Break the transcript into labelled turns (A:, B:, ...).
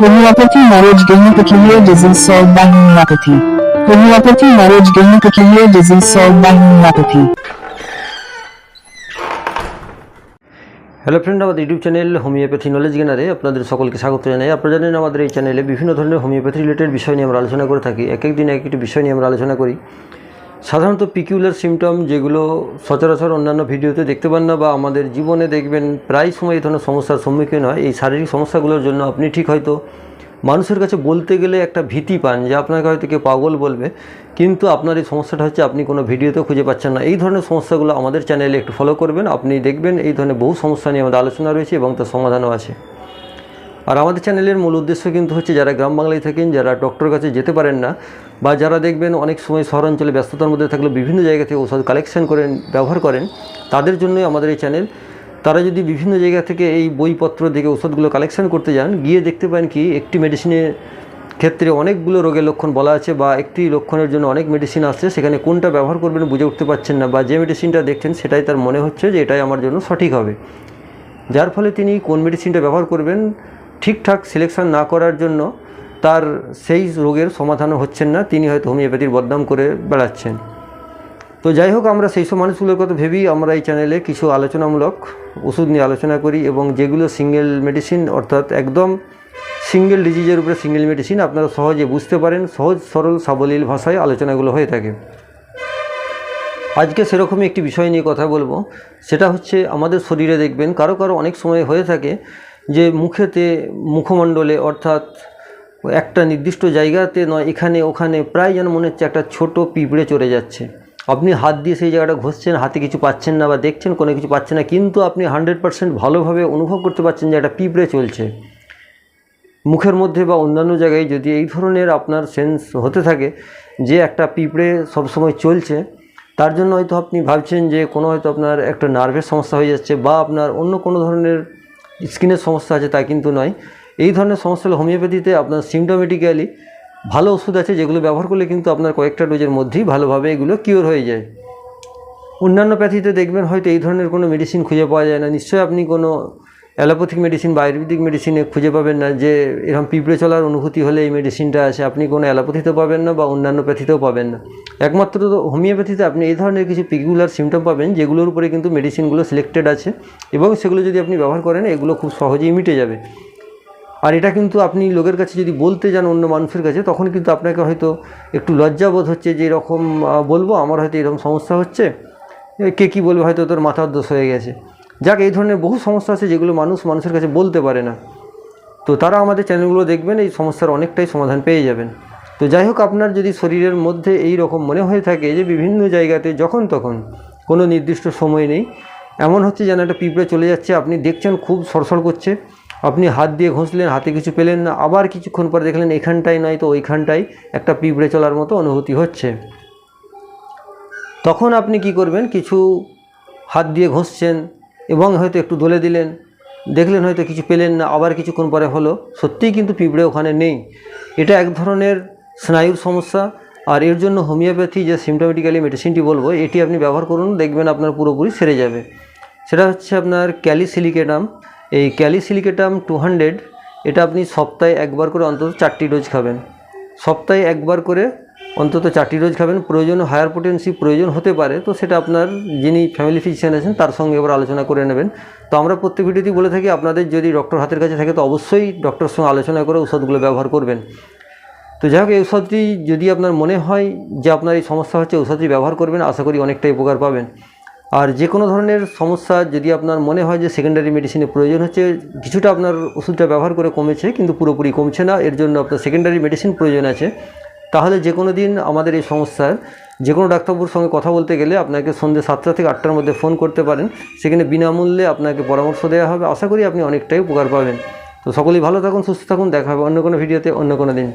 A: Homeopathy marriage gaining peculiar disease solved by homeopathy. Homeopathy marriage gaining peculiar disease solved by homeopathy.
B: Hello friend আমাদের YouTube channel homeopathy knowledge গেনারে আপনাদের সকলকে স্বাগত জানাই আপনারা জানেন আমাদের এই চ্যানেলে বিভিন্ন ধরনের হোমিওপ্যাথি রিলেটেড বিষয় নিয়ে আমরা আলোচনা করে থাকি এক এক দিন এক একটি বিষয় নিয়ে আমরা আলোচনা করি সাধারণত পিকিউলার সিমটম যেগুলো সচরাচর অন্যান্য ভিডিওতে দেখতে পান না বা আমাদের জীবনে দেখবেন প্রায় সময় এই ধরনের সমস্যার সম্মুখীন হয়। এই শারীরিক সমস্যাগুলোর জন্য আপনি ঠিক হয়তো মানুষের কাছে বলতে গেলে একটা ভীতি পান যে আপনাকে হয়তো কেউ পাগল বলবে, কিন্তু আপনার এই সমস্যাটা হচ্ছে আপনি কোনো ভিডিওতেও খুঁজে পাচ্ছেন না। এই ধরনের সমস্যাগুলো আমাদের চ্যানেলে একটু ফলো করবেন। আপনি দেখবেন এই ধরনের বহু সমস্যা নিয়ে আমাদের আলোচনা রয়েছে এবং তার সমাধানও আছে। আর আমাদের চ্যানেলের মূল উদ্দেশ্য কিন্তু হচ্ছে যারা গ্রাম বাংলায় থাকেন, যারা ডক্টরের কাছে যেতে পারেন না, বা যারা দেখবেন অনেক সময় শহরাঞ্চলে ব্যস্ততার মধ্যে থাকলে বিভিন্ন জায়গা থেকে ওষুধ কালেকশন করেন, ব্যবহার করেন, তাদের জন্যই আমাদের এই চ্যানেল। তারা যদি বিভিন্ন জায়গা থেকে এই বইপত্র দেখে ওষুধগুলো কালেকশন করতে যান, গিয়ে দেখতে পান কি একটি মেডিসিনের ক্ষেত্রে অনেকগুলো রোগের লক্ষণ বলা আছে, বা একটি লক্ষণের জন্য অনেক মেডিসিন আসছে, সেখানে কোনটা ব্যবহার করবেন বুঝে উঠতে পারছেন না, বা যে মেডিসিনটা দেখছেন সেটাই তার মনে হচ্ছে যে এটাই আমার জন্য সঠিক হবে। যার ফলে তিনি কোন মেডিসিনটা ব্যবহার করবেন ঠিকঠাক সিলেকশন না করার জন্য তার সেই রোগের সমাধানও হচ্ছেন না, তিনি হয়তো হোমিওপ্যাথির বদনাম করে বেড়াচ্ছেন। তো যাই হোক, আমরা সেই সব মানুষগুলোর কথা ভেবেই আমরা এই চ্যানেলে কিছু আলোচনামূলক ওষুধ নিয়ে আলোচনা করি এবং যেগুলো সিঙ্গেল মেডিসিন অর্থাৎ একদম সিঙ্গেল ডিজিজের উপরে সিঙ্গেল মেডিসিন আপনারা সহজে বুঝতে পারেন, সহজ, সরল, সাবলীল ভাষায় আলোচনাগুলো হয়ে থাকে। আজকে সেরকমই একটি বিষয় নিয়ে কথা বলব। সেটা হচ্ছে, আমাদের শরীরে দেখবেন, কারও কারও অনেক সময় হয়ে থাকে যে মুখেতে মুখমণ্ডলে অর্থাৎ একটা নির্দিষ্ট জায়গাতে নয়, এখানে ওখানে প্রায় যেন মনে হচ্ছে একটা ছোট পিঁপড়ে চড়ে যাচ্ছে। আপনি হাত দিয়ে সেই জায়গাটা ঘষছেন, হাতে কিছু পাচ্ছেন না বা দেখছেন, কোনো কিছু পাচ্ছেন না, কিন্তু আপনি হান্ড্রেড পার্সেন্ট ভালোভাবে অনুভব করতে পারছেন যে একটা পিঁপড়ে চলছে। মুখের মধ্যে বা অন্যান্য জায়গায় যদি এই ধরনের আপনার সেন্স হতে থাকে যে একটা পিঁপড়ে সবসময় চলছে, তার জন্য হয়তো আপনি ভাবছেন যে কোনো হয়তো আপনার একটা নার্ভের সমস্যা হয়ে যাচ্ছে বা আপনার অন্য কোনো ধরনের স্কিনের সমস্যা আছে তা কিন্তু নয়। এই ধরনের সমস্যা হলে হোমিওপ্যাথিতে আপনার সিমটোমেটিক্যালি ভালো ওষুধ আছে যেগুলো ব্যবহার করলে কিন্তু আপনার কয়েকটা ডোজের মধ্যেই ভালোভাবে এগুলো কিওর হয়ে যায়। অন্যান্য প্যাথিতে দেখবেন হয়তো এই ধরনের কোনো মেডিসিন খুঁজে পাওয়া যায় না। নিশ্চয়ই আপনি কোনো অ্যালোপ্যাথিক মেডিসিন বা আয়ুর্বেদিক মেডিসিনে খুঁজে পাবেন না যে এরকম পিঁপড়ে চলার অনুভূতি হলে এই মেডিসিনটা আছে আপনি কোনো অ্যালোপ্যাথিতেও পাবেন না বা অন্যান্য প্যাথিতেও পাবেন না। একমাত্র তো হোমিওপ্যাথিতে আপনি এই ধরনের কিছু পিকুলার সিমটম পাবেন যেগুলোর উপরে কিন্তু মেডিসিনগুলো সিলেক্টেড আছে এবং সেগুলো যদি আপনি ব্যবহার করেন, এগুলো খুব সহজেই মিটে যাবে। আর এটা কিন্তু আপনি লোকের কাছে যদি বলতে যান অন্য মানুষের কাছে, তখন কিন্তু আপনাকে হয়তো একটু লজ্জাবোধ হচ্ছে যে এরকম বলব, আমার হয়তো এরকম সমস্যা হচ্ছে। কে কী বলবে? হয়তো তোর মাথার দোষ হয়ে গেছে। যাক, এই ধরনের বহু সমস্যা আছে যেগুলো মানুষ মানুষের কাছে বলতে পারে না। তো তারা আমাদের চ্যানেলগুলো দেখবেন, এই সমস্যার অনেকটাই সমাধান পেয়ে যাবেন। তো যাই হোক, আপনার যদি শরীরের মধ্যে এই রকম মনে হয়ে থাকে যে বিভিন্ন জায়গাতে যখন তখন কোনো নির্দিষ্ট সময় নেই, এমন হচ্ছে যেন একটা পিঁপড়ে চলে যাচ্ছে, আপনি দেখছেন খুব সরসর করছে। আপনি হাত দিয়ে ঘষলেন, হাতে কিছু পেলেন না, আবার কিছুক্ষণ পরে দেখলেন এখানটায় নয়, তো ওইখানটায় একটা পিঁপড়ে চলার মতো অনুভূতি হচ্ছে। তখন আপনি কি করবেন, কিছু হাত দিয়ে ঘষছেন এবং হয়তো একটু দলে দিলেন, দেখলেন হয়তো কিছু পেলেন না, আবার কিছুক্ষণ পরে হলো, সত্যিই কিন্তু পিঁপড়ে ওখানে নেই। এটা এক ধরনের স্নায়ুর সমস্যা, আর এর জন্য হোমিওপ্যাথি যে সিমটোমেটিক্যালি মেডিসিনটি বলব, এটি আপনি ব্যবহার করুন, দেখবেন আপনার পুরোপুরি সেরে যাবে। সেটা হচ্ছে আপনার ক্যালিসিলিকেটাম। এই ক্যালিসিলিকেটাম টু হান্ড্রেড এটা আপনি সপ্তাহে একবার করে অন্তত চারটি ডোজ খাবেন। সপ্তাহে একবার করে অন্তত চারটি ডোজ খাবেন। প্রয়োজন হায়ার পোটেন্সি প্রয়োজন হতে পারে, তো সেটা আপনার যিনি ফ্যামিলি ফিজিশিয়ান আছেন, তার সঙ্গে এবার আলোচনা করে নেবেন। তো আমরা প্রত্যেক ভিডিওতেই বলে থাকি, আপনাদের যদি ডক্টর হাতের কাছে থাকে, তো অবশ্যই ডক্টরের সঙ্গে আলোচনা করে ওষুধগুলো ব্যবহার করবেন। তো যাই হোক, এই ওষুধটি যদি আপনার মনে হয় যে আপনার এই সমস্যা হচ্ছে ওষুধটি ব্যবহার করবেন, আশা করি অনেকটাই উপকার পাবেন। আর যে কোনো ধরনের সমস্যা যদি আপনার মনে হয় যে সেকেন্ডারি মেডিসিনের প্রয়োজন হচ্ছে, কিছুটা আপনার ওষুধটা ব্যবহার করে কমেছে, কিন্তু পুরোপুরি কমছে না, এর জন্য আপনার সেকেন্ডারি মেডিসিন প্রয়োজন আছে। তাহলে যে কোনো দিন আমাদের এই সমস্যার যে কোনো ডাক্তারবাবুর সঙ্গে কথা বলতে গেলে আপনাকে সন্ধ্যে সাতটা থেকে আটটার মধ্যে ফোন করতে পারেন। সেখানে বিনামূল্যে আপনাকে পরামর্শ দেওয়া হবে। আশা করি আপনি অনেকটাই উপকার পাবেন। তো সকলেই ভালো থাকুন, সুস্থ থাকুন। দেখা হবে অন্য কোনো ভিডিওতে অন্য কোনো দিন।